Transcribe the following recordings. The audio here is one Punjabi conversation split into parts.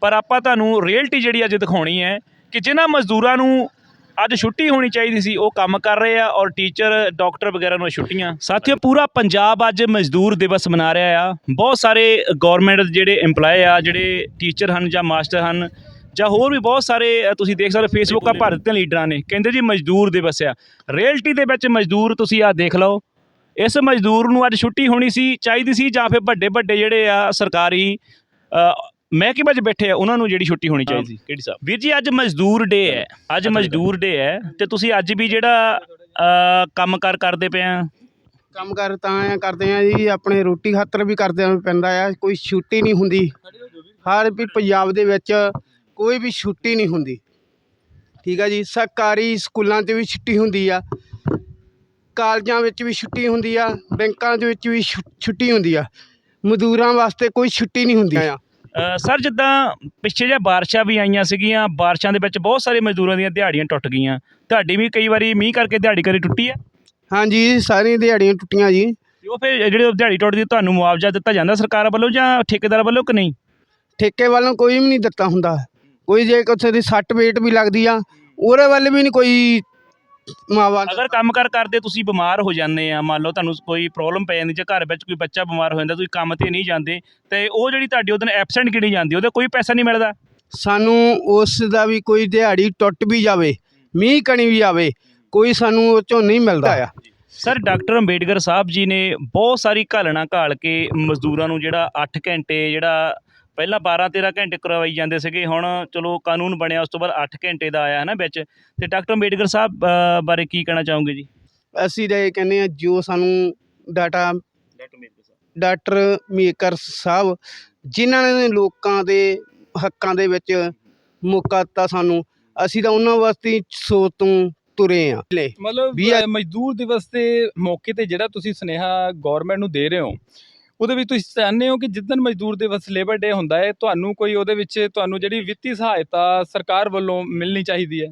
ਪਰ ਆਪਾਂ ਤੁਹਾਨੂੰ ਰੀਅਲਟੀ ਜਿਹੜੀ ਅੱਜ ਦਿਖਾਉਣੀ ਹੈ ਕਿ ਜਿਨ੍ਹਾਂ ਮਜ਼ਦੂਰਾਂ ਨੂੰ ਅੱਜ ਛੁੱਟੀ ਹੋਣੀ ਚਾਹੀਦੀ ਸੀ, ਉਹ ਕੰਮ ਕਰ ਰਹੇ ਆ ਔਰ ਟੀਚਰ ਡਾਕਟਰ ਵਗੈਰਾ ਨੂੰ ਛੁੱਟੀਆਂ। ਸਾਥੀਓ, ਪੂਰਾ ਪੰਜਾਬ ਅੱਜ ਮਜ਼ਦੂਰ ਦਿਵਸ ਮਨਾ ਰਿਹਾ ਆ। ਬਹੁਤ ਸਾਰੇ ਗਵਰਨਮੈਂਟ ਜਿਹੜੇ EMPLOYE ਆ, ਜਿਹੜੇ ਟੀਚਰ ਹਨ ਜਾਂ ਮਾਸਟਰ ਹਨ, ਜਾਂ ਹੋਰ ਵੀ ਬਹੁਤ ਸਾਰੇ ਤੁਸੀਂ ਦੇਖ ਸਕਦੇ ਫੇਸਬੁੱਕ ਆ, ਭਾਰਤ ਦੇ ਲੀਡਰਾਂ ਨੇ। ਕਹਿੰਦੇ ਜੀ ਮਜ਼ਦੂਰ ਦਿਵਸ ਆ। ਰਿਐਲਿਟੀ ਦੇ ਵਿੱਚ ਮਜ਼ਦੂਰ ਤੁਸੀਂ ਆ ਦੇਖ ਲਓ। ਇਸ ਮਜ਼ਦੂਰ ਨੂੰ ਅੱਜ ਛੁੱਟੀ ਹੋਣੀ ਸੀ, ਚਾਹੀਦੀ ਸੀ ਜਾਂ ਫਿਰ ਵੱਡੇ ਵੱਡੇ ਜਿਹੜੇ ਆ ਸਰਕਾਰੀ ਮਹਿਕਮੇ 'ਚ ਬੈਠੇ ਆ? ਉਹਨਾਂ ਨੂੰ ਜਿਹੜੀ ਛੁੱਟੀ ਹੋਣੀ ਚਾਹੀਦੀ। ਸੀ ਕਿਹੜੀ ਸਾਹਿਬ? ਵੀਰ ਜੀ ਅੱਜ ਮਜ਼ਦੂਰ ਡੇ ਹੈ। ਅੱਜ ਮਜ਼ਦੂਰ ਡੇ ਹੈ। ਤੇ ਤੁਸੀਂ ਅੱਜ ਵੀ ਜਿਹੜਾ ਅ, ਕੰਮ ਕਾਰ ਕਰਦੇ ਪਏ ਆ? ਕੰਮ ਕਰ ਤਾਂ ਆ ਕਰਦੇ ਆ ਜੀ ਆਪਣੇ ਰੋਟੀ ਖਾਤਰ ਵੀ ਕਰਦੇ ਪੈਂਦਾ ਆ। ਕੋਈ ਛੁੱਟੀ ਨਹੀਂ ਹੁੰਦੀ। ਹਰ ਵੀ ਪੰਜਾਬ ਦੇ ਵਿੱਚ ਕੋਈ ਵੀ ਛੁੱਟੀ ਨਹੀਂ ਹੁੰਦੀ। ਠੀਕ ਆ ਜੀ ਸਰਕਾਰੀ ਸਕੂਲਾਂ 'ਚ ਵੀ ਛੁੱਟੀ ਹੁੰਦੀ ਆ। ਕਾਲਜਾਂ ਵਿੱਚ ਵੀ ਛੁੱਟੀ ਹੁੰਦੀ ਆ। ਬੈਂਕਾਂ ਦੇ ਵਿੱਚ ਵੀ ਛੁ- ਛੁੱਟੀ ਹੁੰਦੀ ਆ। ਮਜ਼ਦੂਰਾਂ ਵਾਸਤੇ ਕੋਈ ਛੁੱਟੀ ਨਹੀਂ ਹੁੰਦੀ। ਆ ਸਰ ਜਿੱਦਾਂ ਪਿੱਛੇ ਜਿਹਾ ਬਾਰਿਸ਼ਾਂ ਵੀ ਆਈਆਂ ਸੀਗੀਆਂ ਬਾਰਿਸ਼ਾਂ ਦੇ ਵਿੱਚ ਬਹੁਤ ਸਾਰੇ ਮਜ਼ਦੂਰਾਂ ਦੀਆਂ ਦਿਹਾੜੀਆਂ ਟੁੱਟ ਗਈਆਂ। ਤੁਹਾਡੀ ਵੀ ਕਈ ਵਾਰੀ ਮੀਂਹ ਕਰਕੇ ਦਿਹਾੜੀ ਕਰੀ ਟੁੱਟੀ ਹੈ? ਹਾਂਜੀ ਸਾਰੀਆਂ ਦਿਹਾੜੀਆਂ ਟੁੱਟੀਆਂ ਜੀ। ਤੇ ਉਹ ਫਿਰ ਜਿਹੜੇ ਦਿਹਾੜੀ ਟੁੱਟਦੀ ਤੁਹਾਨੂੰ ਮੁਆਵਜ਼ਾ ਦਿੱਤਾ ਜਾਂਦਾ ਸਰਕਾਰ ਵੱਲੋਂ ਜਾਂ ਠੇਕੇਦਾਰ ਵੱਲੋਂ ਕਿ ਨਹੀਂ? ਠੇਕੇ ਵੱਲੋਂ ਕੋਈ ਵੀ ਨਹੀਂ ਦਿੱਤਾ ਹੁੰਦਾ। ਕੋਈ ਜੇ ਕਿਸੇ ਦੀ ਸੱਟ ਵੇਟ ਵੀ ਲੱਗਦੀ ਆ ਉਹਦੇ ਵੱਲ ਵੀ ਨਹੀਂ ਕੋਈ ਮਾਵਾ ਅਗਰ ਕੰਮ ਕਾਰ ਕਰਦੇ ਤੁਸੀਂ ਬਿਮਾਰ ਹੋ ਜਾਂਦੇ ਆ ਮੰਨ ਲਓ ਤੁਹਾਨੂੰ ਕੋਈ ਪ੍ਰੋਬਲਮ ਪੈ ਜਾਂਦੀ ਜਾਂ ਘਰ ਵਿੱਚ ਕੋਈ ਬੱਚਾ ਬਿਮਾਰ ਹੋ ਜਾਂਦਾ ਤੁਸੀਂ ਕੰਮ ਤੇ ਨਹੀਂ ਜਾਂਦੇ ਤੇ ਉਹ ਜਿਹੜੀ ਤੁਹਾਡੀ ਉਹਦੇ ਐਬਸੈਂਟ ਕਿਹੜੀ ਜਾਂਦੀ ਉਹਦਾ ਕੋਈ ਪੈਸਾ ਨਹੀਂ ਮਿਲਦਾ? ਸਾਨੂੰ ਉਸ ਦਾ ਵੀ ਕੋਈ ਦਿਹਾੜੀ ਟੁੱਟ ਵੀ ਜਾਵੇ ਮੀਂਹ ਕਣੀ ਵੀ ਆਵੇ ਕੋਈ ਸਾਨੂੰ ਉਹ ਚੋਂ ਨਹੀਂ ਮਿਲਦਾ ਆ। ਸਰ ਡਾਕਟਰ ਅੰਬੇਡਕਰ ਸਾਹਿਬ ਜੀ ਨੇ ਬਹੁਤ ਸਾਰੀ ਘਾਲਣਾ ਘਾਲ ਕੇ ਮਜ਼ਦੂਰਾਂ ਨੂੰ ਜਿਹੜਾ 8 ਘੰਟੇ ਜਿਹੜਾ ਪਹਿਲਾਂ 12 13 ਘੰਟੇ ਕਰਵਾਈ ਜਾਂਦੇ ਸੀਗੇ ਹੁਣ ਚਲੋ ਕਾਨੂੰਨ ਬਣਿਆ ਉਸ ਤੋਂ ਬਾਅਦ 8 ਘੰਟੇ ਦਾ ਆਇਆ ਹੈ ਨਾ ਵਿੱਚ। ਤੇ ਡਾਕਟਰ ਅੰਬੇਡਕਰ ਸਾਹਿਬ ਅ, ਬਾਰੇ ਕੀ ਕਹਿਣਾ ਚਾਹੋਗੇ ਜੀ? ਅਸੀਂ ਤਾਂ ਇਹ ਕਹਿੰਦੇ ਆ ਜੋ ਸਾਨੂੰ ਡਾਟਾ ਡਾਕਟਰ ਮੇਕਰ ਸਾਹਿਬ। ਜਿਨ੍ਹਾਂ ਨੇ ਲੋਕਾਂ ਦੇ ਹੱਕਾਂ ਦੇ ਵਿੱਚ ਮੌਕਾ ਦਿੱਤਾ ਸਾਨੂੰ ਅਸੀਂ ਤਾਂ ਉਹਨਾਂ ਵਾਸਤੇ ਹੀ ਸੋਚ ਤੋਂ ਤੁਰੇ ਆ ਲੈ ਮਤਲਬ ਵੀ ਇਹ- ਅ, ਮਜ਼ਦੂਰ ਦਿਵਸ ਦੇ ਮੌਕੇ ਤੇ ਜਿਹੜਾ ਤੁਸੀਂ ਸੁਨੇਹਾ ਗਵਰਨਮੈਂਟ ਨੂੰ ਦੇ ਰਹੇ ਹੋ ਉਹਦੇ ਵਿੱਚ ਤੁਸੀਂ ਚਾਹੁੰਦੇ ਹੋ ਕਿ ਜਿੱਦਣ ਮਜ਼ਦੂਰ ਦਿਵਸ ਲੇਬਰ ਡੇ ਹੁੰਦਾ ਹੈ ਤੁਹਾਨੂੰ ਕੋਈ ਉਹਦੇ ਵਿੱਚ ਤੁਹਾਨੂੰ ਜਿਹੜੀ ਵਿੱਤੀ ਸਹਾਇਤਾ ਸਰਕਾਰ ਵੱਲੋਂ ਮਿਲਣੀ ਚਾਹੀਦੀ ਹੈ?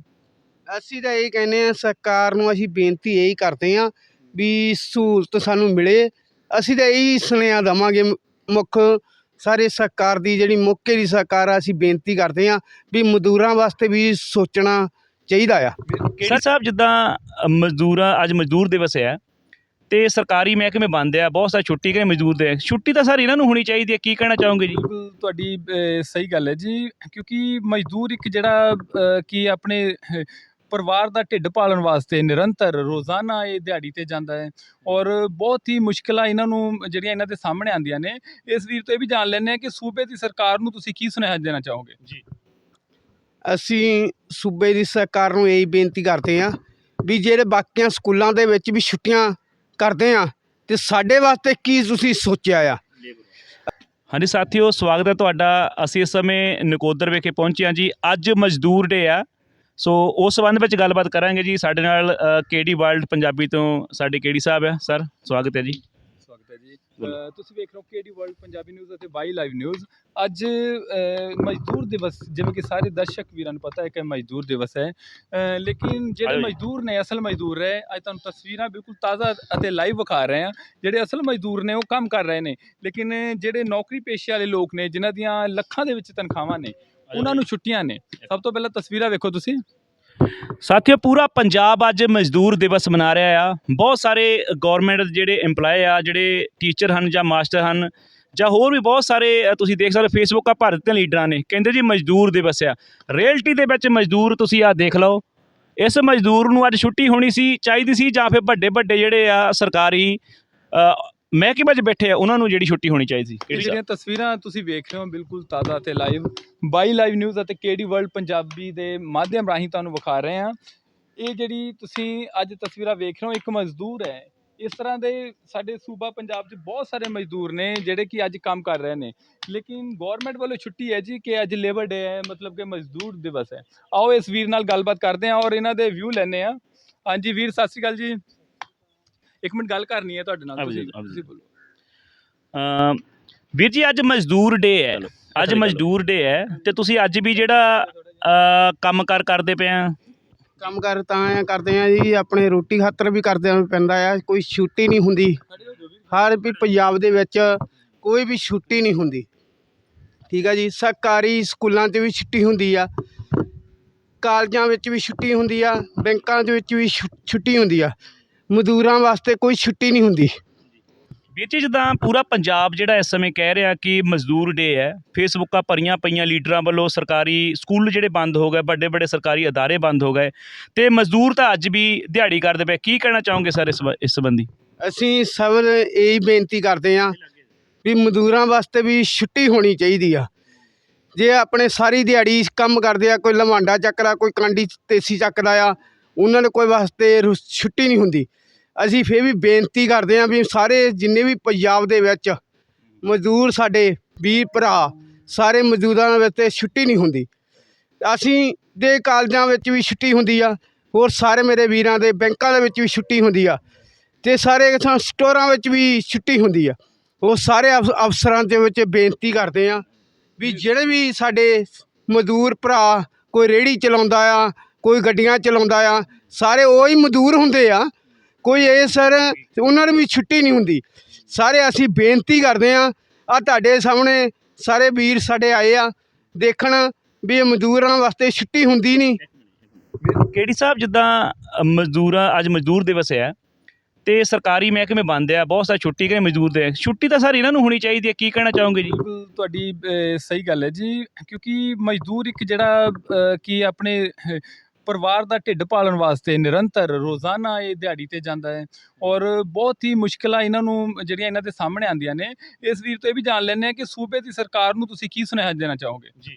ਅਸੀਂ ਤਾਂ ਇਹ ਕਹਿੰਦੇ ਆ ਸਰਕਾਰ ਨੂੰ ਅਸੀਂ ਬੇਨਤੀ ਇਹੀ ਕਰਦੇ ਆ ਵੀ ਸਹੂਲਤ ਸਾਨੂੰ ਮਿਲੇ। ਅਸੀਂ ਤਾਂ ਇਹੀ ਸੁਨੇਹਾ ਦੇਵਾਂਗੇ ਮੁੱਖ ਸਾਰੇ ਸਰਕਾਰ ਦੀ ਜਿਹੜੀ ਮੌਕੇ ਦੀ ਸਰਕਾਰ ਆ ਅਸੀਂ ਬੇਨਤੀ ਕਰਦੇ ਆ ਵੀ ਮਜ਼ਦੂਰਾਂ ਵਾਸਤੇ ਵੀ ਸੋਚਣਾ ਚਾਹੀਦਾ ਆ। ਸਰ ਸਾਹਿਬ ਜਿੱਦਾਂ ਮਜ਼ਦੂਰਾਂ ਅੱਜ ਮਜ਼ਦੂਰ ਦਿਵਸ ਹੈ ਤੇ ਸਰਕਾਰੀ ਮਹਿਕਮੇ ਬੰਦ ਆ ਬਹੁਤ ਸਾਰੀ ਛੁੱਟੀ ਕਰੇ ਮਜ਼ਦੂਰ ਦੇ ਛੁੱਟੀ ਤਾਂ ਸਰ ਇਹਨਾਂ ਨੂੰ ਹੋਣੀ ਚਾਹੀਦੀ ਹੈ ਕੀ ਕਹਿਣਾ ਚਾਹੋਗੇ ਜੀ? ਬਿਲਕੁਲ ਤੁਹਾਡੀ ਸਹੀ ਗੱਲ ਹੈ ਜੀ ਕਿਉਂਕਿ ਮਜ਼ਦੂਰ ਇੱਕ ਜਿਹੜਾ ਅ, ਕੀ ਆਪਣੇ ਪਰਿਵਾਰ ਦਾ ਢਿੱਡ ਪਾਲਣ ਵਾਸਤੇ ਨਿਰੰਤਰ ਰੋਜ਼ਾਨਾ ਇਹ ਦਿਹਾੜੀ ਤੇ ਜਾਂਦਾ ਹੈ ਔਰ ਬਹੁਤ ਹੀ ਮੁਸ਼ਕਲਾਂ ਇਹਨਾਂ ਨੂੰ ਜਿਹੜੀਆਂ ਇਹਨਾਂ ਦੇ ਸਾਹਮਣੇ ਆਉਂਦੀਆਂ ਨੇ ਇਸ ਵੀਰ ਤੋਂ ਇਹ ਵੀ ਜਾਣ ਲੈਂਦੇ ਆ ਕਿ ਸੂਬੇ ਦੀ ਸਰਕਾਰ ਨੂੰ ਤੁਸੀਂ ਕੀ ਸੁਨੇਹਾ ਦੇਣਾ ਚਾਹੋਗੇ? ਜੀ। ਅਸੀਂ ਸੂਬੇ ਦੀ ਸਰਕਾਰ ਨੂੰ ਇਹੀ ਬੇਨਤੀ ਕਰਦੇ ਆ ਵੀ ਜਿਹੜੇ ਬਾਕੀਆਂ ਸਕੂਲਾਂ ਦੇ ਵਿੱਚ ਵੀ ਛੁੱਟੀਆਂ ਕਰਦੇ ਆ ਤੇ ਸਾਡੇ ਵਾਸਤੇ ਕੀ ਤੁਸੀਂ ਸੋਚਿਆ ਆ? ਹਾਂਜੀ ਸਾਥੀਓ, ਸਵਾਗਤ ਹੈ ਤੁਹਾਡਾ। ਅਸੀਂ ਇਸ ਸਮੇਂ ਨਕੋਦਰ ਵਿਖੇ ਪਹੁੰਚੇ ਹਾਂ ਜੀ। ਅੱਜ ਮਜ਼ਦੂਰ ਡੇ ਆ। ਸੋ ਉਸ ਸੰਬੰਧ ਵਿੱਚ ਗੱਲਬਾਤ ਕਰਾਂਗੇ ਜੀ। ਸਾਡੇ ਨਾਲ ਕੇਡੀ ਵਰਲਡ ਪੰਜਾਬੀ ਤੋਂ ਸਾਡੇ ਕੇਡੀ ਸਾਹਿਬ ਆ? ਸਰ ਸਵਾਗਤ ਹੈ ਜੀ। ਜੀ। ਤੁਸੀਂ ਵੇਖ ਰਹੇ ਹੋ ਕੇਡੀ ਵਰਲਡ ਪੰਜਾਬੀ ਨਿਊਜ਼ ਅਤੇ ਵਾਈ ਲਾਈਵ ਨਿਊਜ਼। ਅੱਜ ਮਜ਼ਦੂਰ ਦਿਵਸ ਜਿਵੇਂ ਕਿ ਸਾਰੇ ਦਰਸ਼ਕ ਵੀਰਾਂ ਨੂੰ ਪਤਾ ਹੈ ਕਿ ਮਜ਼ਦੂਰ ਦਿਵਸ ਹੈ। ਲੇਕਿਨ ਜਿਹੜੇ। ਮਜ਼ਦੂਰ ਨੇ ਅਸਲ ਮਜ਼ਦੂਰ ਹੈ ਅੱਜ ਤੁਹਾਨੂੰ ਤਸਵੀਰਾਂ ਬਿਲਕੁਲ ਤਾਜ਼ਾ ਅਤੇ ਲਾਈਵ ਵਿਖਾ ਰਹੇ ਹਾਂ। ਜਿਹੜੇ ਅਸਲ ਮਜ਼ਦੂਰ ਨੇ ਉਹ ਕੰਮ ਕਰ ਰਹੇ ਨੇ। ਲੇਕਿਨ ਜਿਹੜੇ ਨੌਕਰੀ ਪੇਸ਼ੇ ਵਾਲੇ ਲੋਕ ਨੇ ਜਿਨ੍ਹਾਂ ਦੀਆਂ ਲੱਖਾਂ ਦੇ ਵਿੱਚ ਤਨਖਾਹਾਂ ਨੇ ਉਹਨਾਂ ਨੂੰ ਛੁੱਟੀਆਂ ਨੇ। ਸਭ ਤੋਂ ਪਹਿਲਾਂ ਤਸਵੀਰਾਂ ਵੇਖੋ ਤੁਸੀਂ। ਸਾਥੀਓ ਪੂਰਾ ਪੰਜਾਬ ਅੱਜ ਮਜ਼ਦੂਰ ਦਿਵਸ ਮਨਾ ਰਿਹਾ ਆ। ਬਹੁਤ ਸਾਰੇ ਗਵਰਨਮੈਂਟ ਜਿਹੜੇ EMPLOYE ਆ ਜਿਹੜੇ ਟੀਚਰ ਹਨ ਜਾਂ ਮਾਸਟਰ ਹਨ ਜਾਂ ਹੋਰ ਵੀ ਬਹੁਤ ਸਾਰੇ ਅ, ਤੁਸੀਂ ਦੇਖ ਸਕਦੇ ਫੇਸਬੁੱਕ ਆ ਭਾਰਤ ਦੇ ਲੀਡਰਾਂ ਨੇ। ਕਹਿੰਦੇ ਜੀ ਮਜ਼ਦੂਰ ਦਿਵਸ ਆ। ਰਿਐਲਿਟੀ ਦੇ ਵਿੱਚ ਮਜ਼ਦੂਰ ਤੁਸੀਂ ਆ ਦੇਖ ਲਓ। ਇਸ ਮਜ਼ਦੂਰ ਨੂੰ ਅੱਜ ਛੁੱਟੀ ਹੋਣੀ ਸੀ ਚਾਹੀਦੀ ਸੀ ਜਾਂ ਫਿਰ ਵੱਡੇ ਵੱਡੇ ਜਿਹੜੇ ਆ ਸਰਕਾਰੀ ਅ, ਮਹਿਕਮੇ 'ਚ ਬੈਠੇ ਆ? ਉਹਨਾਂ ਨੂੰ ਜਿਹੜੀ ਛੁੱਟੀ ਹੋਣੀ ਚਾਹੀਦੀ ਸੀ ਜਿਹੜੀਆਂ ਤਸਵੀਰਾਂ ਤੁਸੀਂ ਵੇਖ ਰਹੇ ਹੋ ਬਿਲਕੁਲ ਤਾਜ਼ਾ ਤੇ ਲਾਈਵ ਬਾਈ ਲਾਈਵ ਨਿਊਜ਼ ਅਤੇ ਕੇਡੀ ਵਰਲਡ ਪੰਜਾਬੀ ਦੇ ਮਾਧਿਅਮ ਰਾਹੀਂ ਤੁਹਾਨੂੰ ਵਿਖਾ ਰਹੇ ਹਾਂ। ਇਹ ਜਿਹੜੀ ਤੁਸੀਂ ਅੱਜ ਤਸਵੀਰਾਂ ਵੇਖ ਰਹੇ ਹੋ ਇੱਕ ਮਜ਼ਦੂਰ ਹੈ। ਇਸ ਤਰ੍ਹਾਂ ਦੇ ਸਾਡੇ ਸੂਬਾ ਪੰਜਾਬ 'ਚ ਬਹੁਤ ਸਾਰੇ ਮਜ਼ਦੂਰ ਨੇ ਜਿਹੜੇ ਕਿ ਅੱਜ ਕੰਮ ਕਰ ਰਹੇ ਨੇ। ਲੇਕਿਨ ਗਵਰਨਮੈਂਟ ਵੱਲੋਂ ਛੁੱਟੀ ਹੈ ਜੀ ਕਿ ਅੱਜ ਲੇਬਰ ਡੇ ਹੈ ਮਤਲਬ ਕਿ ਮਜ਼ਦੂਰ ਦਿਵਸ ਹੈ। ਆਓ ਇਸ ਵੀਰ ਨਾਲ ਗੱਲਬਾਤ ਕਰਦੇ ਹਾਂ ਔਰ ਇਹਨਾਂ ਦੇ ਵਿਊ ਲੈਣੇ ਆ ਹਾਂਜੀ ਵੀਰ ਸਤਿ ਸ਼੍ਰੀ ਅਕਾਲ ਜੀ। ਇੱਕ ਮਿੰਟ ਗੱਲ ਕਰਨੀ ਹੈ ਤੁਹਾਡੇ ਨਾਲ ਤੁਸੀਂ ਬੋਲੋ। ਅਮ ਵੀਰ ਜੀ ਅੱਜ ਮਜ਼ਦੂਰ ਡੇ ਹੈ। ਅੱਜ ਮਜ਼ਦੂਰ ਡੇ ਹੈ ਤੇ ਤੁਸੀਂ ਅੱਜ ਵੀ ਜਿਹੜਾ ਅ, ਕੰਮ ਕਾਰ ਕਰਦੇ ਪਏ ਆ? ਕੰਮ ਕਰ ਤਾਂ ਆ ਕਰਦੇ ਆ ਜੀ ਆਪਣੇ ਰੋਟੀ ਖਾਤਰ ਵੀ ਕਰਦੇ ਪੈਂਦਾ ਆ। ਕੋਈ ਛੁੱਟੀ ਨਹੀਂ ਹੁੰਦੀ। ਹਰ ਵੀ ਪੰਜਾਬ ਦੇ ਵਿੱਚ ਕੋਈ ਵੀ ਛੁੱਟੀ ਨਹੀਂ ਹੁੰਦੀ। ਠੀਕ ਆ ਜੀ ਸਰਕਾਰੀ ਸਕੂਲਾਂ 'ਚ ਵੀ ਛੁੱਟੀ ਹੁੰਦੀ ਆ। ਕਾਲਜਾਂ ਵਿੱਚ ਵੀ ਛੁੱਟੀ ਹੁੰਦੀ ਆ ਬੈਂਕਾਂ ਦੇ ਵਿੱਚ ਵੀ ਛੁ- ਛੁੱਟੀ ਹੁੰਦੀ ਆ। ਮਜ਼ਦੂਰਾਂ ਵਾਸਤੇ ਕੋਈ ਛੁੱਟੀ ਨਹੀਂ ਹੁੰਦੀ। ਵੀਰ ਜੀ ਜਿੱਦਾਂ ਪੂਰਾ ਪੰਜਾਬ ਜਿਹੜਾ ਇਸ ਸਮੇਂ ਕਹਿ ਰਿਹਾ ਕਿ ਮਜ਼ਦੂਰ ਡੇ ਹੈ ਫੇਸਬੁੱਕਾਂ ਭਰੀਆਂ ਪਈਆਂ ਲੀਡਰਾਂ ਵੱਲੋਂ ਸਰਕਾਰੀ ਸਕੂਲ ਜਿਹੜੇ ਬੰਦ ਹੋ ਗਏ ਵੱਡੇ ਵੱਡੇ ਸਰਕਾਰੀ ਅਦਾਰੇ ਬੰਦ ਹੋ ਗਏ ਤੇ ਮਜ਼ਦੂਰ ਤਾਂ ਅੱਜ ਵੀ ਦਿਹਾੜੀ ਕਰਦੇ ਪਏ। ਕੀ ਕਹਿਣਾ ਚਾਹੋਗੇ ਸਰ ਇਸ ਇਸ ਸੰਬੰਧੀ? ਅਸੀਂ ਸਭ ਇਹੀ ਬੇਨਤੀ ਕਰਦੇ ਹਾਂ ਵੀ ਮਜ਼ਦੂਰਾਂ ਵਾਸਤੇ ਵੀ ਛੁੱਟੀ ਹੋਣੀ ਚਾਹੀਦੀ ਆ। ਜੇ ਆਪਣੇ ਸਾਰੀ ਦਿਹਾੜੀ ਕੰਮ ਕਰਦੇ ਆ ਕੋਈ ਲਵਾਂਡਾ ਚੱਕਦਾ ਕੋਈ ਕਾਂਡੀ ਤੇਸੀ ਚੱਕਦਾ ਆ ਉਹਨਾਂ ਦੇ ਕੋਈ ਵਾਸਤੇ ਰੁ- ਛੁੱਟੀ ਨਹੀਂ ਹੁੰਦੀ। ਅਸੀਂ ਫਿਰ ਵੀ ਬੇਨਤੀ ਕਰਦੇ ਹਾਂ ਵੀ ਸਾਰੇ ਜਿੰਨੇ ਵੀ ਪੰਜਾਬ ਦੇ ਵਿੱਚ ਮਜ਼ਦੂਰ ਸਾਡੇ ਵੀਰ ਭਰਾ, ਸਾਰੇ ਮਜ਼ਦੂਰਾਂ ਵਿੱਚ ਛੁੱਟੀ ਨਹੀਂ ਹੁੰਦੀ। ਅਸੀਂ ਦੇ ਕਾਲਜਾਂ ਵਿੱਚ ਵੀ ਛੁੱਟੀ ਹੁੰਦੀ ਆ, ਹੋਰ ਸਾਰੇ ਮੇਰੇ ਵੀਰਾਂ ਦੇ ਬੈਂਕਾਂ ਦੇ ਵਿੱਚ ਵੀ ਛੁੱਟੀ ਹੁੰਦੀ ਆ ਤੇ ਸਾਰੇ ਇੱਥੋਂ ਸਟੋਰਾਂ ਵਿੱਚ ਵੀ ਛੁੱਟੀ ਹੁੰਦੀ ਆ। ਉਹ ਸਾਰੇ ਅਫ- ਅਫਸਰਾਂ ਦੇ ਵਿੱਚ ਬੇਨਤੀ ਕਰਦੇ ਆ ਵੀ ਜਿਹੜੇ ਵੀ ਸਾਡੇ ਮਜ਼ਦੂਰ ਭਰਾ ਕੋਈ ਰੇੜੀ ਚਲਾਉਂਦਾ ਆ, ਕੋਈ ਗੱਡੀਆਂ ਚਲਾਉਂਦਾ ਆ, ਸਾਰੇ ਉਹੀ ਮਜ਼ਦੂਰ ਹੁੰਦੇ ਆ ਕੋਈ ਇਹ ਸਰ ਉਹਨਾਂ ਨੂੰ ਵੀ ਛੁੱਟੀ ਨਹੀਂ ਹੁੰਦੀ। ਸਾਰੇ ਅਸੀਂ ਬੇਨਤੀ ਕਰਦੇ ਆ ਆ ਤੁਹਾਡੇ ਸਾਹਮਣੇ ਸਾਰੇ ਵੀਰ ਸਾਡੇ ਆਏ ਆ ਦੇਖਣ ਵੀ ਇਹ ਮਜ਼ਦੂਰਾਂ ਵਾਸਤੇ ਛੁੱਟੀ ਹੁੰਦੀ ਨਹੀਂ। ਕਿਹੜੀ ਸਾਹਿਬ ਜਿੱਦਾਂ ਮਜ਼ਦੂਰਾਂ ਅੱਜ ਮਜ਼ਦੂਰ ਦਿਵਸ ਹੈ ਤੇ ਸਰਕਾਰੀ ਮਹਿਕਮੇ ਬੰਦ ਆ ਬਹੁਤ ਸਾਰੀ ਛੁੱਟੀ ਗਏ ਮਜ਼ਦੂਰ ਦੇ। ਛੁੱਟੀ ਤਾਂ ਸਰ ਇਹਨਾਂ ਨੂੰ ਹੋਣੀ ਚਾਹੀਦੀ ਹੈ ਕੀ ਕਹਿਣਾ ਚਾਹੋਗੇ ਜੀ? ਤੁਹਾਡੀ ਸਹੀ ਗੱਲ ਹੈ ਜੀ ਕਿਉਂਕਿ ਮਜ਼ਦੂਰ ਇੱਕ ਜਿਹੜਾ ਕੀ ਆਪਣੇ ਪਰਿਵਾਰ ਦਾ ਢਿੱਡ ਪਾਲਣ ਵਾਸਤੇ ਨਿਰੰਤਰ ਰੋਜ਼ਾਨਾ ਇਹ ਦਿਹਾੜੀ ਤੇ ਜਾਂਦਾ ਹੈ ਔਰ ਬਹੁਤ ਹੀ ਮੁਸ਼ਕਲਾਂ ਇਹਨਾਂ ਨੂੰ ਜਿਹੜੀਆਂ ਇਹਨਾਂ ਦੇ ਸਾਹਮਣੇ ਆਉਂਦੀਆਂ ਨੇ ਇਸ ਵੀਰ ਤੋਂ ਇਹ ਵੀ ਜਾਣ ਲੈਂਦੇ ਆ ਕਿ ਸੂਬੇ ਦੀ ਸਰਕਾਰ ਨੂੰ ਤੁਸੀਂ ਕੀ ਸੁਨੇਹਾ ਦੇਣਾ ਚਾਹੋਗੇ? ਜੀ।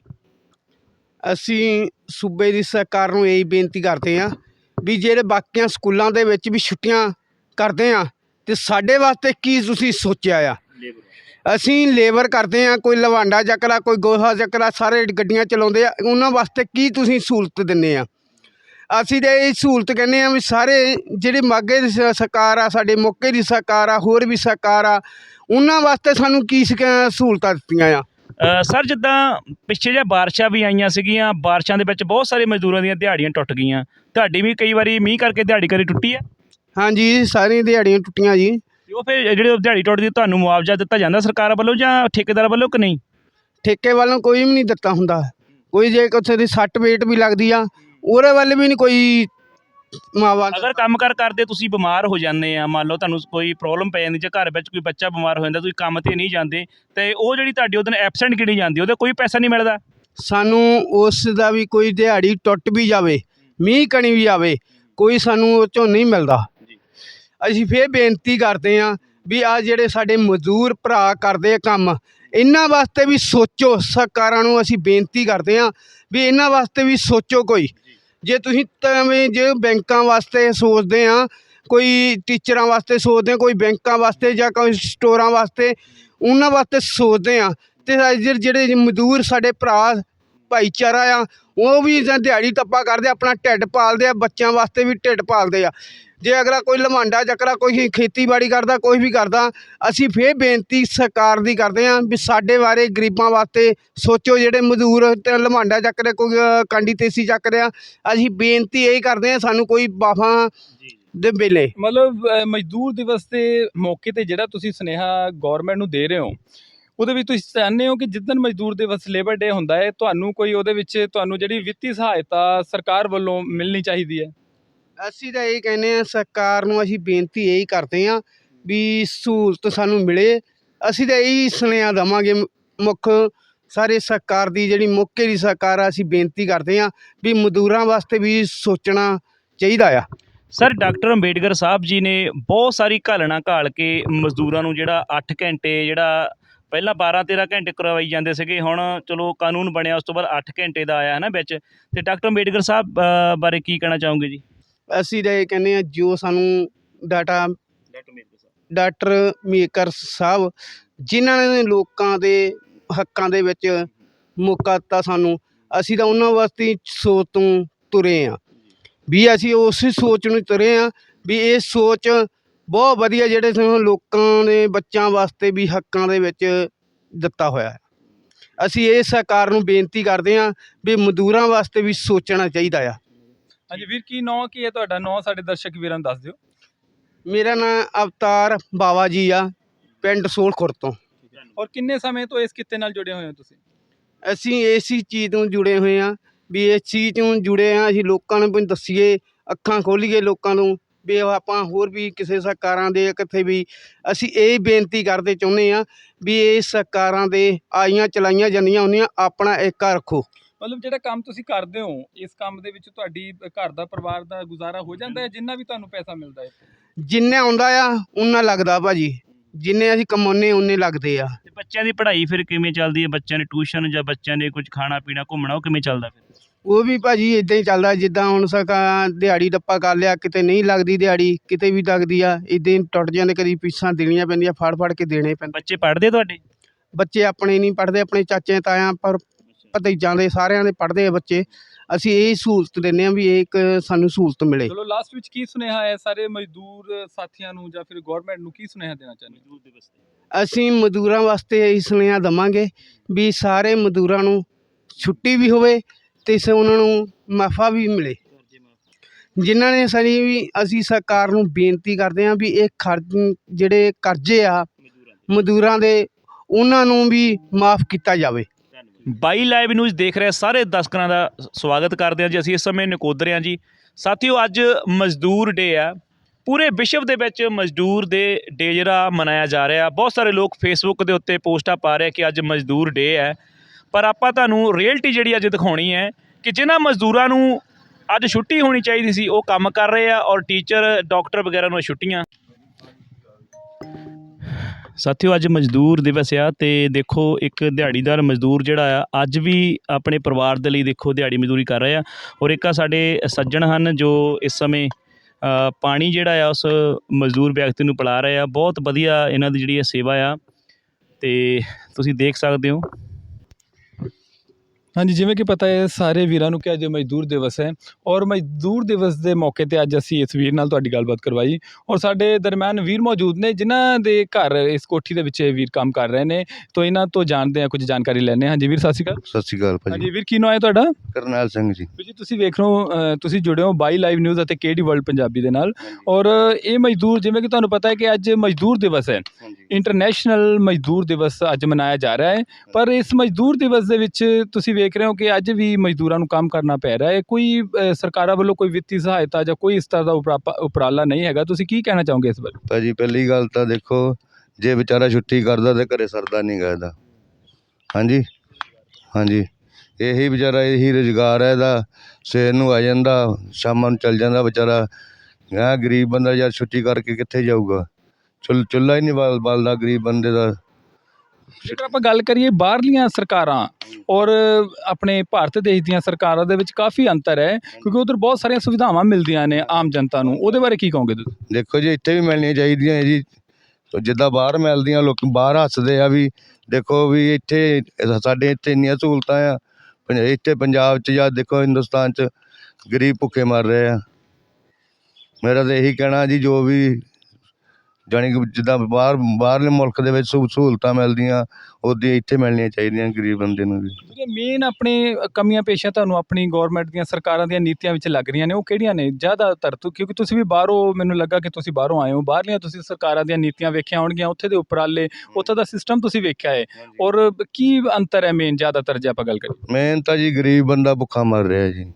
ਅਸੀਂ ਸੂਬੇ ਦੀ ਸਰਕਾਰ ਨੂੰ ਇਹੀ ਬੇਨਤੀ ਕਰਦੇ ਹਾਂ ਵੀ ਜਿਹੜੇ ਬਾਕੀਆਂ ਸਕੂਲਾਂ ਦੇ ਵਿੱਚ ਵੀ ਛੁੱਟੀਆਂ ਕਰਦੇ ਆ ਤੇ ਸਾਡੇ ਵਾਸਤੇ ਕੀ ਤੁਸੀਂ ਸੋਚਿਆ ਆ? ਅਸੀਂ ਲੇਬਰ ਕਰਦੇ ਆ ਕੋਈ ਲਵਾਂਡਾ ਚੱਕਦਾ ਕੋਈ ਗੋਹਾ ਚੱਕਦਾ ਸਾਰੇ ਗੱਡੀਆਂ ਚਲਾਉਂਦੇ ਆ ਉਹਨਾਂ ਵਾਸਤੇ ਕੀ ਤੁਸੀਂ ਸਹੂਲਤ ਦਿੰਦੇ ਆ? ਅਸੀਂ ਤੇ ਇਹ ਸਹੂਲਤ ਕਹਿੰਦੇ ਆ ਵੀ ਸਾਰੇ ਜਿਹੜੇ ਮਾਗੇ ਦੀ ਸ- ਸਰਕਾਰ ਆ ਸਾਡੇ ਮੌਕੇ ਦੀ ਸਰਕਾਰ ਆ ਹੋਰ ਵੀ ਸਰਕਾਰ ਆ ਉਹਨਾਂ ਵਾਸਤੇ ਸਾਨੂੰ ਕੀ ਸਕ- ਸਹੂਲਤਾਂ ਦਿੱਤੀਆਂ ਆ? ਅ, ਸਰ ਜਿੱਦਾਂ ਪਿੱਛੇ ਜਿਹਾ ਬਾਰਿਸ਼ਾਂ ਵੀ ਆਈਆਂ ਸੀਗੀਆਂ ਬਾਰਿਸ਼ਾਂ ਦੇ ਵਿੱਚ ਬਹੁਤ ਸਾਰੇ ਮਜ਼ਦੂਰਾਂ ਦੀਆਂ ਦਿਹਾੜੀਆਂ ਟੁੱਟ ਗਈਆਂ। ਤੁਹਾਡੀ ਵੀ ਕਈ ਵਾਰੀ ਮੀਂਹ ਕਰਕੇ ਦਿਹਾੜੀ ਕਰੀ ਟੁੱਟੀ ਆ? ਹਾਂਜੀ ਸਾਰੀਆਂ ਦਿਹਾੜੀਆਂ ਟੁੱਟੀਆਂ ਜੀ। ਤੇ ਉਹ ਫਿਰ ਜਿਹੜੇ ਦਿਹਾੜੀ ਟੁੱਟਦੀ ਤੁਹਾਨੂੰ ਮੁਆਵਜ਼ਾ ਦਿੱਤਾ ਜਾਂਦਾ ਸਰਕਾਰ ਵੱਲੋਂ ਜਾਂ ਠੇਕੇਦਾਰ ਵੱਲੋਂ ਕਿ ਨਹੀਂ? ਠੇਕੇ ਵੱਲੋਂ ਕੋਈ ਵੀ ਨਹੀਂ ਦਿੱਤਾ ਹੁੰਦਾ। ਕੋਈ ਜੇ ਕਿਸੇ ਦੀ ਸੱਟ ਵੇਟ ਵੀ ਲੱਗਦੀ ਆ ਉਹਦੇ ਵੱਲ ਵੀ ਨਹੀਂ ਕੋਈ ਮਾਵਾ ਅਗਰ ਕੰਮਕਾਰ ਕਰਦੇ ਤੁਸੀਂ ਬਿਮਾਰ ਹੋ ਜਾਂਦੇ ਆ ਮੰਨ ਲਓ ਤੁਹਾਨੂੰ ਕੋਈ ਪ੍ਰੋਬਲਮ ਪੈ ਜਾਂਦੀ ਜੇ ਘਰ ਵਿੱਚ ਕੋਈ ਬੱਚਾ ਬਿਮਾਰ ਹੋ ਜਾਂਦਾ ਤੁਸੀਂ ਕੰਮ ਤੇ ਨਹੀਂ ਜਾਂਦੇ ਤੇ ਉਹ ਜਿਹੜੀ ਤੁਹਾਡੀ ਉਹਦੇ ਐਬਸੈਂਟ ਕਿਹੜੀ ਜਾਂਦੀ ਉਹਦੇ ਕੋਈ ਪੈਸਾ ਨਹੀਂ ਮਿਲਦਾ? ਸਾਨੂੰ ਉਸ ਦਾ ਵੀ ਕੋਈ ਦਿਹਾੜੀ ਟੁੱਟ ਵੀ ਜਾਵੇ ਮੀਂਹ ਕਣੀ ਵੀ ਆਵੇ ਕੋਈ ਸਾਨੂੰ ਉਹ ਚੋਂ ਨਹੀਂ ਮਿਲਦਾ। ਅਸੀਂ ਫੇਰ ਬੇਨਤੀ ਕਰਦੇ ਹਾਂ ਵੀ ਆ ਜਿਹੜੇ ਸਾਡੇ ਮਜ਼ਦੂਰ ਭਰਾ ਕਰਦੇ ਆ ਕੰਮ ਇਹਨਾਂ ਵਾਸਤੇ ਵੀ ਸੋਚੋ ਸਰਕਾਰਾਂ ਨੂੰ ਅਸੀਂ ਬੇਨਤੀ ਕਰਦੇ ਹਾਂ ਵੀ ਇਹਨਾਂ ਵਾਸਤੇ ਵੀ ਸੋਚੋ ਕੋਈ। ਜੇ ਤੁਸੀਂ ਤਵੇਂ ਜੇ ਬੈਂਕਾਂ ਵਾਸਤੇ ਸੋਚਦੇ ਆ, ਕੋਈ ਟੀਚਰਾਂ ਵਾਸਤੇ ਸੋਚਦੇ ਆ, ਕੋਈ ਬੈਂਕਾਂ ਵਾਸਤੇ ਜਾਂ ਕੋਈ ਸਟੋਰਾਂ ਵਾਸਤੇ, ਉਹਨਾਂ ਵਾਸਤੇ ਸੋਚਦੇ ਆ ਤੇ ਅੱਜ ਜਿਹੜੇ ਮਜ਼ਦੂਰ ਸਾਡੇ ਭਰਾ, ਭਾਈਚਾਰਾ ਆ, ਉਹ ਵੀ ਜਾਂ ਦਿਹਾੜੀ ਤੱਪਾ ਕਰਦੇ ਆਪਣਾ ਢਿੱਡ ਪਾਲਦੇ ਆ, ਬੱਚਿਆਂ ਵਾਸਤੇ ਵੀ ਢਿੱਡ ਪਾਲਦੇ ਆ। ਜੇ ਅਗਲਾ ਕੋਈ ਲਵਾਂਡਾ ਚੱਕਰਾ ਕੋਈ ਖੇਤੀਬਾੜੀ ਕਰਦਾ ਕੋਈ ਵੀ ਕਰਦਾ ਅਸੀਂ ਫੇਰ ਬੇਨਤੀ ਸਰਕਾਰ ਦੀ ਕਰਦੇ ਹਾਂ ਵੀ ਸਾਡੇ ਬਾਰੇ ਗਰੀਬਾਂ ਵਾਸਤੇ ਸੋਚੋ ਜਿਹੜੇ ਮਜ਼ਦੂਰ ਤੇ ਲਵਾਂਡਾ ਚੱਕ ਰਹੇ ਕੋਈ ਕਾਂਡੀ ਤੇਸੀ ਚੱਕ ਰਿਹਾ ਅਸੀਂ ਬੇਨਤੀ ਇਹ ਕਰਦੇ ਹਾਂ ਸਾਨੂੰ ਕੋਈ ਬਾਫਾਂ ਦੇ ਵੇਲੇ। ਮਤਲਬ ਮਜ਼ਦੂਰ ਦਿਵਸ ਦੇ ਮੌਕੇ ਤੇ ਜਿਹੜਾ ਤੁਸੀਂ ਸੁਨੇਹਾ ਗਵਰਨਮੈਂਟ ਨੂੰ ਦੇ ਰਹੇ ਹੋ ਉਹਦੇ ਵਿੱਚ ਤੁਸੀਂ ਚਾਹੁੰਦੇ ਹੋ ਕਿ ਜਿੱਦਣ ਮਜ਼ਦੂਰ ਦਿਵਸ ਲੇਬਰ ਡੇ ਹੁੰਦਾ ਹੈ ਤੁਹਾਨੂੰ ਕੋਈ ਉਹਦੇ ਵਿੱਚ ਤੁਹਾਨੂੰ ਜਿਹੜੀ ਵਿੱਤੀ ਸਹਾਇਤਾ ਸਰਕਾਰ ਵੱਲੋਂ ਮਿਲਣੀ ਚਾਹੀਦੀ ਹੈ? ਅਸੀਂ ਤਾਂ ਇਹ ਕਹਿੰਦੇ ਆ ਸਰਕਾਰ ਨੂੰ ਅਸੀਂ ਬੇਨਤੀ ਇਹੀ ਕਰਦੇ ਆ ਵੀ ਸਹੂਲਤ ਸਾਨੂੰ ਮਿਲੇ। ਅਸੀਂ ਤਾਂ ਇਹੀ ਸੁਨੇਹਾ ਦੇਵਾਂਗੇ ਮੁੱਖ ਸਾਰੇ ਸਰਕਾਰ ਦੀ ਜਿਹੜੀ ਮੌਕੇ ਦੀ ਸਰਕਾਰ ਆ, ਅਸੀਂ ਬੇਨਤੀ ਕਰਦੇ ਆ ਵੀ ਮਜ਼ਦੂਰਾਂ ਵਾਸਤੇ ਵੀ ਸੋਚਣਾ ਚਾਹੀਦਾ ਆ। ਸਰ, ਡਾਕਟਰ ਅੰਬੇਡਕਰ ਸਾਹਿਬ ਜੀ ਨੇ ਬਹੁਤ ਸਾਰੀ ਘਾਲਣਾ ਘਾਲ ਕੇ ਮਜ਼ਦੂਰਾਂ ਨੂੰ ਜਿਹੜਾ 8 ਘੰਟੇ ਜਿਹੜਾ ਪਹਿਲਾਂ 12 13 ਘੰਟੇ ਕਰਵਾਈ ਜਾਂਦੇ ਸੀਗੇ, ਹੁਣ ਚਲੋ ਕਾਨੂੰਨ ਬਣਿਆ, ਉਸ ਤੋਂ ਬਾਅਦ 8 ਘੰਟੇ ਦਾ ਆਇਆ ਹੈ ਨਾ ਵਿੱਚ। ਤੇ ਡਾਕਟਰ ਅੰਬੇਡਕਰ ਸਾਹਿਬ ਬਾਰੇ ਕੀ ਕਹਿਣਾ ਚਾਹੋਗੇ ਜੀ? ਅਸੀਂ ਤਾਂ ਇਹ ਕਹਿੰਦੇ ਆ ਜੋ ਸਾਨੂੰ ਡਾਟਾ ਡਾਕਟਰ ਮੇਕਰ ਸਾਹਿਬ ਜਿਨ੍ਹਾਂ ਨੇ ਲੋਕਾਂ ਦੇ ਹੱਕਾਂ ਦੇ ਵਿੱਚ ਮੌਕਾ ਦਿੱਤਾ ਸਾਨੂੰ ਅਸੀਂ ਤਾਂ ਉਹਨਾਂ ਵਾਸਤੇ ਸੋਚ ਤੋਂ ਤੁਰੇ ਆ ਵੀ ਅਸੀਂ ਉਸੇ ਸੋਚ ਨੂੰ ਤੁਰੇ ਆ ਵੀ ਇਹ ਸੋਚ ਬਹੁਤ ਵਧੀਆ ਜਿਹੜੇ ਸਾਨੂੰ ਲੋਕਾਂ ਦੇ ਬੱਚਿਆਂ ਵਾਸਤੇ ਵੀ ਹੱਕਾਂ ਦੇ ਵਿੱਚ ਦਿੱਤਾ ਹੋਇਆ ਹੈ। ਅਸੀਂ ਇਹ ਸਰਕਾਰ ਨੂੰ ਬੇਨਤੀ ਕਰਦੇ ਆ ਵੀ ਮਜ਼ਦੂਰਾਂ ਵਾਸਤੇ ਵੀ ਸੋਚਣਾ ਚਾਹੀਦਾ ਆ। ਹਾਂਜੀ ਵੀਰ ਕੀ ਨਾਂ ਕੀ ਹੈ ਤੁਹਾਡਾ? ਨਾਂ ਸਾਡੇ ਦਰਸ਼ਕ ਵੀਰਾਂ ਨੂੰ ਦੱਸ ਦਿਓ। ਮੇਰਾ ਨਾਮ ਅਵਤਾਰ ਬਾਵਾ ਜੀ ਆ ਪਿੰਡ ਸੋਲਖੁਰ ਤੋਂ। ਔਰ ਕਿੰਨੇ ਸਮੇਂ ਤੋਂ ਇਸ ਕਿੱਤੇ ਨਾਲ ਜੁੜੇ ਹੋਏ ਹੋ ਤੁਸੀਂ? ਅਸੀਂ ਇਸੀ ਚੀਜ਼ ਤੋਂ ਜੁੜੇ ਹੋਏ ਆ ਵੀ ਇਸ ਚੀਜ਼ ਤੋਂ ਜੁੜੇ ਆ ਅਸੀਂ ਲੋਕਾਂ ਨੂੰ ਵੀ ਦੱਸੀਏ ਅੱਖਾਂ ਖੋਲੀਏ ਲੋਕਾਂ ਨੂੰ ਵੀ ਆਪਾਂ ਹੋਰ ਵੀ ਕਿਸੇ ਸਰਕਾਰਾਂ ਦੇ ਕਿੱਥੇ ਵੀ ਅਸੀਂ ਇਹ ਬੇਨਤੀ ਕਰਦੇ ਚਾਹੁੰਦੇ ਆ ਵੀ ਇਹ ਸਰਕਾਰਾਂ ਦੇ ਆਈਆਂ ਚਲਾਈਆਂ ਜਾਂਦੀਆਂ ਹੁੰਦੀਆਂ ਆਪਣਾ ਏਕਾ ਰੱਖੋ। ਮਤਲਬ ਜਿਹੜਾ ਕੰਮ ਤੁਸੀਂ ਕਰਦੇ ਹੋ ਇਸ ਕੰਮ ਦੇ ਵਿੱਚ ਤੁਹਾਡੀ ਘਰ ਦਾ ਪਰਿਵਾਰ ਦਾ ਗੁਜ਼ਾਰਾ ਹੋ ਜਾਂਦਾ ਹੈ ਜਿੰਨਾ ਵੀ ਤੁਹਾਨੂੰ ਪੈਸਾ ਮਿਲਦਾ ਹੈ? ਜਿੰਨੇ ਆਉਂਦਾ ਆ ਉਨਾ ਲੱਗਦਾ ਭਾਜੀ। ਜਿੰਨੇ ਅਸੀਂ ਕਮਾਉਂਦੇ ਉਨੇ ਲੱਗਦੇ ਆ। ਤੇ ਬੱਚਿਆਂ ਦੀ ਪੜ੍ਹਾਈ ਫਿਰ ਕਿਵੇਂ ਚੱਲਦੀ ਹੈ? ਬੱਚਿਆਂ ਨੇ ਟਿਊਸ਼ਨ ਜਾਂ ਬੱਚਿਆਂ ਨੇ ਕੁਝ ਖਾਣਾ ਪੀਣਾ ਘੁੰਮਣਾ ਉਹ ਕਿਵੇਂ ਚੱਲਦਾ ਫਿਰ? ਉਹ ਵੀ ਭਾਜੀ ਇਦਾਂ ਹੀ ਚੱਲਦਾ ਜਿੱਦਾਂ ਹੁਣ ਸਕਾ ਦਿਹਾੜੀ ਡੱਪਾ ਕਰ ਲਿਆ ਕਿਤੇ ਨਹੀਂ ਲੱਗਦੀ ਦਿਹਾੜੀ ਕਿਤੇ ਵੀ ਲੱਗਦੀ ਆ ਇਦਾਂ ਹੀ ਟੁੱਟ ਜਾਂਦੇ ਕਦੀ ਫੀਸਾਂ ਦੇਣੀਆਂ ਪੈਂਦੀਆਂ ਫੜ ਫੜ ਕੇ ਦੇਣੇ ਪੈਂਦੇ। ਬੱਚੇ ਪੜ੍ਹਦੇ ਤੁਹਾਡੇ? ਬੱਚੇ ਆਪਣੇ ਨਹੀਂ ਪੜ੍ਹਦੇ ਆਪਣੇ ਚਾਚੇ ਤਾਇਆਂ ਪਰ ਭਤੀਜਾਂ ਦੇ ਸਾਰਿਆਂ ਦੇ ਪੜ੍ਹਦੇ ਆ ਬੱਚੇ। ਅਸੀਂ ਇਹ ਸਹੂਲਤ ਦਿੰਦੇ ਆ ਵੀ ਇਹ ਇੱਕ ਸਾਨੂੰ ਸਹੂਲਤ ਮਿਲੇ। ਚਲੋ ਲਾਸਟ ਵਿੱਚ ਕੀ ਸੁਨੇਹਾ ਹੈ ਸਾਰੇ ਮਜ਼ਦੂਰ ਸਾਥੀਆਂ ਨੂੰ ਜਾਂ ਫਿਰ ਗਵਰਨਮੈਂਟ ਨੂੰ ਕੀ ਸੁਨੇਹਾ ਦੇਣਾ ਚਾਹੁੰਦੇ ਹੋ? ਅਸੀਂ ਮਜ਼ਦੂਰਾਂ ਵਾਸਤੇ ਇਹ ਸੁਨੇਹਾ ਦਵਾਂਗੇ ਵੀ ਸਾਰੇ ਮਜ਼ਦੂਰਾਂ ਨੂੰ ਛੁੱਟੀ ਵੀ ਹੋਵੇ ਤੇ ਸ ਉਹਨਾਂ ਨੂੰ ਮੁਨਾਫਾ ਵੀ ਮਿਲੇ। ਜਿਨ੍ਹਾਂ ਨੇ ਸਾਡੀ ਵੀ ਅਸੀਂ ਸਰਕਾਰ ਨੂੰ ਬੇਨਤੀ ਕਰਦੇ ਹਾਂ ਵੀ ਇਹ ਖਰਚ ਜਿਹੜੇ ਕਰਜ਼ੇ ਆ ਮਜ਼ਦੂਰਾਂ ਦੇ। ਉਹਨਾਂ ਨੂੰ ਵੀ ਮਾਫ ਕੀਤਾ ਜਾਵੇ। ਬਾਈ ਲਾਈਵ ਨਿਊਜ਼ ਦੇਖ ਰਹੇ ਸਾਰੇ ਦਰਸ਼ਕਾਂ ਦਾ ਸਵਾਗਤ ਕਰਦੇ ਹਾਂ ਜੀ। ਅਸੀਂ ਇਸ ਸਮੇਂ ਨਕੋਦਰ ਹਾਂ ਜੀ। ਸਾਥੀਓ, ਅੱਜ ਮਜ਼ਦੂਰ ਡੇ ਆ। ਪੂਰੇ ਵਿਸ਼ਵ ਦੇ ਵਿੱਚ ਮਜ਼ਦੂਰ ਦੇ ਡੇ ਜਿਹੜਾ ਮਨਾਇਆ ਜਾ ਰਿਹਾ। ਬਹੁਤ ਸਾਰੇ ਲੋਕ ਫੇਸਬੁੱਕ ਦੇ ਉੱਤੇ ਪੋਸਟਾਂ ਪਾ ਰਹੇ ਕਿ ਅੱਜ ਮਜ਼ਦੂਰ ਡੇ ਹੈ। ਪਰ ਆਪਾਂ ਤੁਹਾਨੂੰ ਰਿਐਲਿਟੀ ਜਿਹੜੀ ਅੱਜ ਦਿਖਾਉਣੀ ਹੈ ਕਿ ਜਿਨ੍ਹਾਂ ਮਜ਼ਦੂਰਾਂ ਨੂੰ ਅੱਜ ਛੁੱਟੀ ਹੋਣੀ ਚਾਹੀਦੀ ਸੀ, ਉਹ ਕੰਮ ਕਰ ਰਹੇ ਆ ਔਰ ਟੀਚਰ ਡਾਕਟਰ ਵਗੈਰਾ ਨੂੰ ਛੁੱਟੀਆਂ ਸਾਥੀਓ, ਅੱਜ ਮਜ਼ਦੂਰ ਦਿਵਸ ਆ ਤੇ ਦੇਖੋ, ਇੱਕ ਦਿਹਾੜੀਦਾਰ ਮਜ਼ਦੂਰ ਜਿਹੜਾ ਆ, ਅੱਜ ਵੀ ਆਪਣੇ ਪਰਿਵਾਰ ਦੇ ਲਈ ਦੇਖੋ, ਦਿਹਾੜੀ ਮਜ਼ਦੂਰੀ ਕਰ ਰਹੇ ਆ ਔਰ ਇੱਕ ਆ ਸਾਡੇ ਸੱਜਣ ਹਨ ਜੋ ਇਸ ਸਮੇਂ ਪਾਣੀ ਜਿਹੜਾ ਆ ਉਸ ਮਜ਼ਦੂਰ ਵਿਅਕਤੀ ਨੂੰ ਪਿਲਾ ਰਹੇ ਆ। ਬਹੁਤ ਵਧੀਆ ਇਹਨਾਂ ਦੀ ਜਿਹੜੀ ਇਹ ਸੇਵਾ ਆ ਤੇ ਤੁਸੀਂ ਦੇਖ ਸਕਦੇ ਹੋ। ਹਾਂਜੀ ਜਿਵੇਂ ਕਿ ਪਤਾ ਹੈ ਸਾਰੇ ਵੀਰਾਂ ਨੂੰ ਕਿ ਅੱਜ ਮਜ਼ਦੂਰ ਦਿਵਸ ਹੈ ਔਰ ਮਜ਼ਦੂਰ ਦਿਵਸ ਦੇ ਮੌਕੇ ਤੇ ਅੱਜ ਅਸੀਂ ਇਸ ਵੀਰ ਨਾਲ ਤੁਹਾਡੀ ਗੱਲਬਾਤ ਕਰਵਾਈ ਔਰ ਸਾਡੇ ਦਰਮਿਆਨ ਵੀਰ ਮੌਜੂਦ ਨੇ ਜਿਨ੍ਹਾਂ ਦੇ ਘਰ ਇਸ ਕੋਠੀ ਦੇ ਵਿੱਚ ਇਹ ਵੀਰ ਕੰਮ ਕਰ ਰਹੇ ਨੇ ਤੋਂ ਇਹਨਾਂ ਤੋਂ ਜਾਣਦੇ ਆ ਕੁਝ ਜਾਣਕਾਰੀ ਲੈਣੇ ਹਾਂ। ਹਾਂਜੀ ਵੀਰ ਸਤਿ ਸ਼੍ਰੀ ਅਕਾਲ। ਸਤਿ ਸ਼੍ਰੀ ਅਕਾਲ ਭਾਜੀ। ਹਾਂਜੀ ਵੀਰ ਕੀ ਨਾਮ ਹੈ ਤੁਹਾਡਾ? ਕਰਨੈਲ ਸਿੰਘ ਜੀ। ਵੀਰ ਜੀ ਤੁਸੀਂ ਵੇਖ ਰਹੇ ਹੋ ਅ, ਤੁਸੀਂ ਜੁੜੇ ਹੋ ਬਾਈ ਲਾਈਵ ਨਿਊਜ਼ ਅਤੇ ਕੇਡੀ ਵਰਲਡ ਪੰਜਾਬੀ ਦੇ ਨਾਲ ਔਰ ਇਹ ਮਜ਼ਦੂਰ ਜਿਵੇਂ ਕਿ ਤੁਹਾਨੂੰ ਪਤਾ ਹੈ ਕਿ ਅੱਜ ਮਜ਼ਦੂਰ ਦਿਵਸ ਹੈ। ਇੰਟਰਨੈਸ਼ਨਲ ਮਜ਼ਦੂਰ ਦਿਵਸ ਅੱਜ ਮਨਾਇਆ ਜਾ ਰਿਹਾ ਹੈ। ਪਰ ਇਸ ਮਜ਼ਦੂਰ ਦਿਵਸ ਦੇ ਵਿੱਚ ਤੁਸੀਂ ਵੇਖ ਰਹੇ ਹੋ ਕਿ ਅੱਜ ਵੀ ਮਜ਼ਦੂਰਾਂ ਨੂੰ ਕੰਮ ਕਰਨਾ ਪੈ ਰਿਹਾ ਹੈ। ਕੋਈ ਸਰਕਾਰਾਂ ਵੱਲੋਂ ਕੋਈ ਵਿੱਤੀ ਸਹਾਇਤਾ ਜਾਂ ਕੋਈ ਇਸ ਤਰ੍ਹਾਂ ਦਾ ਉਪਰਾਲਾ ਨਹੀਂ ਹੈਗਾ। ਤੁਸੀਂ ਕੀ ਕਹਿਣਾ ਚਾਹੋਗੇ ਇਸ ਬਾਰੇ? ਭਾਜੀ, ਪਹਿਲੀ ਗੱਲ ਤਾਂ ਦੇਖੋ, ਜੇ ਵਿਚਾਰਾ ਛੁੱਟੀ ਕਰਦਾ ਤੇ ਘਰੇ ਸਰਦਾ ਨਹੀਂ ਗਾ ਹਾਂਜੀ? ਹਾਂਜੀ। ਇਹੀ ਵਿਚਾਰਾ ਇਹੀ ਰੁਜ਼ਗਾਰ ਹੈ ਇਹਦਾ। ਸਵੇਰ ਨੂੰ ਆ ਜਾਂਦਾ, ਸ਼ਾਮਾਂ ਨੂੰ ਚੱਲ ਜਾਂਦਾ ਵਿਚਾਰਾ। ਆ ਗਰੀਬ ਬੰਦਾ ਯਾਰ ਛੁੱਟੀ ਕਰਕੇ ਕਿੱਥੇ ਜਾਊਗਾ? ਚੁੱਲ, ਚੁੱਲ੍ਹਾ ਹੀ ਨਹੀਂ ਬਲ ਬਲਦਾ ਗਰੀਬ ਬੰਦੇ ਦਾ। ਜੇਕਰ ਆਪਾਂ ਗੱਲ ਕਰੀਏ ਬਾਹਰਲੀਆਂ ਸਰਕਾਰਾਂ ਔਰ ਆਪਣੇ ਭਾਰਤ ਦੇਸ਼ ਦੀਆਂ ਸਰਕਾਰਾਂ ਦੇ ਵਿੱਚ ਕਾਫੀ ਅੰਤਰ ਹੈ, ਕਿਉਂਕਿ ਉਧਰ ਬਹੁਤ ਸਾਰੀਆਂ ਸੁਵਿਧਾਵਾਂ ਮਿਲਦੀਆਂ ਨੇ ਆਮ ਜਨਤਾ ਨੂੰ। ਉਹਦੇ ਬਾਰੇ ਕੀ ਕਹੋਗੇ ਤੁਸੀਂ? ਦੇਖੋ ਜੀ, ਇੱਥੇ ਵੀ ਮਿਲਣੀਆਂ ਚਾਹੀਦੀਆਂ ਹੈ ਜੀ। ਜਿੱਦਾਂ ਬਾਹਰ ਮਿਲਦੀਆਂ, ਲੋਕ ਬਾਹਰ ਹੱਸਦੇ ਆ ਵੀ, ਦੇਖੋ ਵੀ ਇੱਥੇ ਸਾਡੇ ਇੱਥੇ ਇੰਨੀਆਂ ਸਹੂਲਤਾਂ ਆ। ਪੰਜ- ਇੱਥੇ ਪੰਜਾਬ 'ਚ ਜਾਂ ਦੇਖੋ ਹਿੰਦੁਸਤਾਨ 'ਚ ਗਰੀਬ ਭੁੱਖੇ ਮਰ ਰਹੇ ਆ। ਮੇਰਾ ਤਾਂ ਇਹੀ ਕਹਿਣਾ ਜੀ, ਜੋ ਵੀ ਜਾਣੀ ਕਿ ਜਿੱਦਾਂ ਬਾਹਰ ਬਾਹਰਲੇ ਮੁਲਕ ਦੇ ਵਿੱਚ ਸਹੂ- ਸਹੂਲਤਾਂ ਮਿਲਦੀਆਂ ਉਹਦੀ ਇੱਥੇ ਮਿਲਣੀਆਂ ਚਾਹੀਦੀਆਂ ਗਰੀਬ ਬੰਦੇ ਨੂੰ ਵੀ। ਜਿਹੜੇ ਮੇਨ ਆਪਣੇ ਕਮੀਆਂ ਪੇਸ਼ੀਆਂ ਤੁਹਾਨੂੰ ਆਪਣੀ ਗਵਰਨਮੈਂਟ ਦੀਆਂ ਸਰਕਾਰਾਂ ਦੀਆਂ ਨੀਤੀਆਂ ਵਿੱਚ ਲੱਗ ਰਹੀਆਂ ਨੇ ਉਹ ਕਿਹੜੀਆਂ ਨੇ? ਜ਼ਿਆਦਾਤਰ ਤੋਂ ਕਿਉਂਕਿ ਤੁਸੀਂ ਵੀ ਬਾਹਰੋਂ ਮੈਨੂੰ ਲੱਗਾ ਕਿ ਤੁਸੀਂ ਬਾਹਰੋਂ ਆਏ ਹੋ ਬਾਹਰਲੀਆਂ ਤੁਸੀਂ ਸਰਕਾਰਾਂ ਦੀਆਂ ਨੀਤੀਆਂ ਵੇਖੀਆਂ ਹੋਣਗੀਆਂ ਉੱਥੇ ਦੇ ਉਪਰਾਲੇ ਉੱਥੇ ਦਾ ਸਿਸਟਮ ਤੁਸੀਂ ਵੇਖਿਆ ਹੈ ਔਰ ਕੀ ਅੰਤਰ ਹੈ ਮੇਨ ਜ਼ਿਆਦਾਤਰ ਜੇ ਆਪਾਂ ਗੱਲ ਕਰੀਏ? ਮੇਨ ਤਾਂ ਜੀ ਗਰੀਬ ਬੰਦਾ ਭੁੱਖਾ ਮਰ ਰਿਹਾ ਜੀ।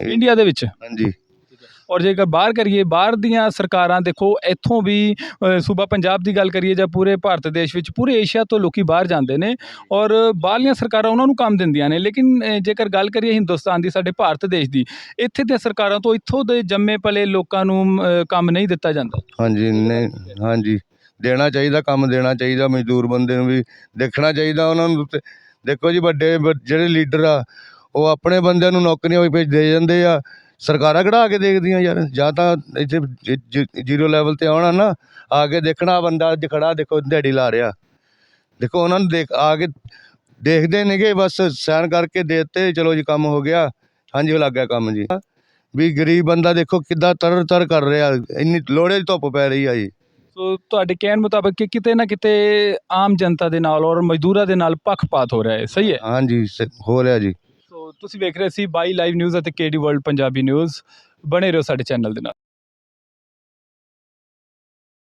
ਇੰਡੀਆ ਦੇ ਵਿੱਚ? ਹਾਂਜੀ। ਔਰ ਜੇਕਰ ਬਾਹਰ ਕਰੀਏ, ਬਾਹਰ ਦੀਆਂ ਸਰਕਾਰਾਂ ਦੇਖੋ, ਇੱਥੋਂ ਵੀ ਸੂਬਾ ਪੰਜਾਬ ਦੀ ਗੱਲ ਕਰੀਏ ਜਾਂ ਪੂਰੇ ਭਾਰਤ ਦੇਸ਼ ਵਿੱਚ, ਪੂਰੇ ਏਸ਼ੀਆ ਤੋਂ ਲੋਕੀ ਬਾਹਰ ਜਾਂਦੇ ਨੇ ਔਰ ਬਾਹਰਲੀਆਂ ਸਰਕਾਰਾਂ ਉਹਨਾਂ ਨੂੰ ਕੰਮ ਦਿੰਦੀਆਂ ਨੇ। ਲੇਕਿਨ ਜੇਕਰ ਗੱਲ ਕਰੀਏ ਹਿੰਦੁਸਤਾਨ ਦੀ, ਸਾਡੇ ਭਾਰਤ ਦੇਸ਼ ਦੀ, ਇੱਥੇ ਦੀਆਂ ਸਰਕਾਰਾਂ ਤੋਂ ਇੱਥੋਂ ਦੇ ਜੰਮੇ ਪਲੇ ਲੋਕਾਂ ਨੂੰ ਕੰਮ ਨਹੀਂ ਦਿੱਤਾ ਜਾਂਦਾ। ਹਾਂਜੀ, ਨਹੀਂ, ਹਾਂਜੀ। ਦੇਣਾ ਚਾਹੀਦਾ, ਕੰਮ ਦੇਣਾ ਚਾਹੀਦਾ, ਮਜ਼ਦੂਰ ਬੰਦੇ ਨੂੰ ਵੀ ਦੇਖਣਾ ਚਾਹੀਦਾ ਉਹਨਾਂ ਨੂੰ ਦੇਖੋ ਜੀ ਵੱਡੇ ਜਿਹੜੇ ਲੀਡਰ ਆ, ਉਹ ਆਪਣੇ ਬੰਦਿਆਂ ਨੂੰ ਨੌਕਰੀਆਂ ਵੀ ਭੇਜ ਦੇ ਜਾਂਦੇ ਆ। ਸਰਕਾਰਾਂ ਕਢਾ ਕੇ ਦੇਖਦੀਆਂ ਯਾਰ ਜਾਂ ਤਾਂ ਇੱਥੇ ਜ਼ੀਰੋ ਲੈਵਲ ਤੇ ਆਉਣਾ ਨਾ ਆ ਕੇ ਦੇਖਣਾ ਬੰਦਾ ਅੱਜ ਖੜਾ ਦੇਖੋ ਦਿਹਾੜੀ ਲਾ ਰਿਹਾ। ਦੇਖੋ ਉਹਨਾਂ ਨੂੰ ਦੇਖ ਆ ਕੇ ਦੇਖਦੇ ਨੇਗੇ ਬਸ ਸਾਈਨ ਕਰਕੇ ਦੇ ਦਿੱਤੇ ਚਲੋ ਜੀ ਕੰਮ ਹੋ ਗਿਆ ਹਾਂਜੀ ਹੋ ਲੱਗ ਗਿਆ ਕੰਮ ਜੀ। ਵੀ ਗਰੀਬ ਬੰਦਾ ਦੇਖੋ ਕਿੱਦਾਂ ਤਰ ਤਰ ਕਰ ਰਿਹਾ ਇੰਨੀ ਲੋੜੇ ਦੀ ਧੁੱਪ ਪੈ ਰਹੀ ਆ ਜੀ। ਸੋ ਤੁਹਾਡੇ ਕਹਿਣ ਮੁਤਾਬਕ ਕਿ ਕਿਤੇ ਨਾ ਕਿਤੇ ਆਮ ਜਨਤਾ ਦੇ ਨਾਲ ਔਰ ਮਜ਼ਦੂਰਾਂ ਦੇ ਨਾਲ ਪੱਖਪਾਤ ਹੋ ਰਿਹਾ ਹੈ ਸਹੀ ਹੈ? ਹਾਂਜੀ ਹੋ ਰਿਹਾ ਜੀ। ਤੁਸੀਂ ਵੇਖ ਰਹੇ ਸੀ ਬਾਈ ਲਾਈਵ ਨਿਊਜ਼ ਅਤੇ ਕੇਡੀ ਵਰਲਡ ਪੰਜਾਬੀ ਨਿਊਜ਼। ਬਣੇ ਰਹੋ ਸਾਡੇ ਚੈਨਲ ਦੇ ਨਾਲ।